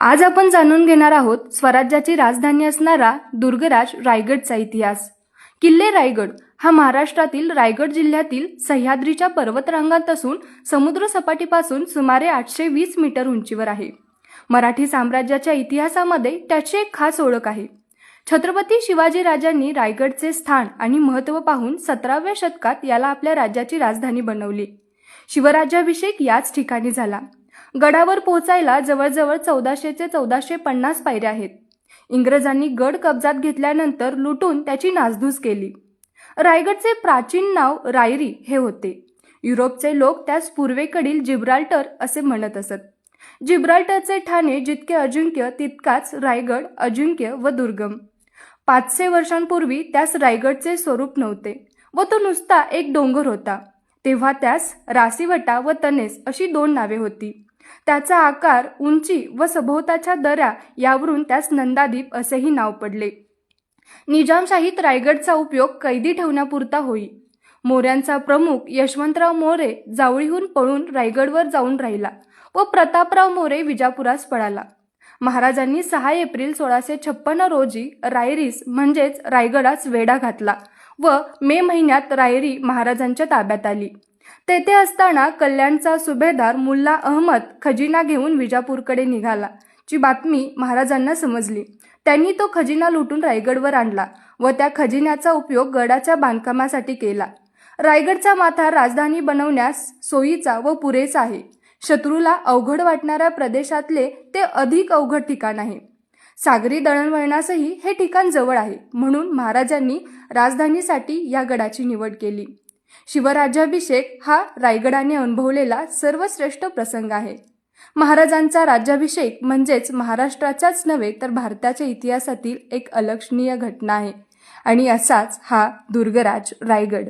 आज आपण जाणून घेणार आहोत स्वराज्याची राजधानी असणारा दुर्गराज रायगडचा इतिहास. किल्ले रायगड हा महाराष्ट्रातील रायगड जिल्ह्यातील सह्याद्रीच्या पर्वतरांगात असून समुद्र सपाटीपासून सुमारे आठशे वीस मीटर उंचीवर आहे. मराठी साम्राज्याच्या इतिहासामध्ये त्याची एक खास ओळख आहे. छत्रपती शिवाजी राजांनी रायगडचे स्थान आणि महत्त्व पाहून सतराव्या शतकात याला आपल्या राज्याची राजधानी बनवली. शिवराज्याभिषेक याच ठिकाणी झाला. गडावर पोहोचायला जवळजवळ चौदाशे ते चौदाशे पन्नास पायऱ्या आहेत. इंग्रजांनी गड कब्जात घेतल्यानंतर लुटून त्याची नासधूस केली. रायगडचे प्राचीन नाव रायरी हे होते. युरोपचे लोक त्यास पूर्वेकडील जिब्राल्टर असे म्हणत असत. जिब्राल्टरचे ठाणे जितके अजिंक्य तितकाच रायगड अजिंक्य व दुर्गम. पाचशे वर्षांपूर्वी त्यास रायगडचे स्वरूप नव्हते व तो नुसता एक डोंगर होता. तेव्हा त्यास रासीवटा व तनेस अशी दोन नावे होती. त्याचा आकार उंची व सभोवताच्या दऱ्या यावरून त्यास नंदादीप असेही नाव पडले. निजामशाहीत रायगडचा उपयोग कैदी ठेवण्यापुरता होई. मोऱ्यांचा प्रमुख यशवंतराव मोरे जावळीहून पळून रायगडवर जाऊन राहिला व प्रतापराव मोरे विजापुरास पळाला. महाराजांनी सहा एप्रिल सोळाशे छप्पन्न रोजी रायरीस म्हणजेच रायगडास वेढा घातला व मे महिन्यात रायरी महाराजांच्या ताब्यात आली. तेथे असताना कल्याणचा सुभेदार मुल्ला अहमद खजिना घेऊन विजापूरकडे निघाला ची बातमी महाराजांना समजली. त्यांनी तो खजिना लुटून रायगडवर आणला व त्या खजिन्याचा उपयोग गडाच्या बांधकामासाठी केला. रायगडचा माथा राजधानी बनवण्यास सोयीचा व पुरेसा आहे. शत्रूला अवघड वाटणाऱ्या प्रदेशातले ते अधिक अवघड ठिकाण आहे. सागरी दळणवळणासही हे ठिकाण जवळ आहे म्हणून महाराजांनी राजधानीसाठी या गडाची निवड केली. शिवराज्याभिषेक हा रायगडाने अनुभवलेला सर्वश्रेष्ठ प्रसंग आहे. महाराजांचा राज्याभिषेक म्हणजेच महाराष्ट्राच्याच नव्हे तर भारताच्या इतिहासातील एक अलक्षणीय घटना आहे. आणि असाच हा दुर्गराज रायगड.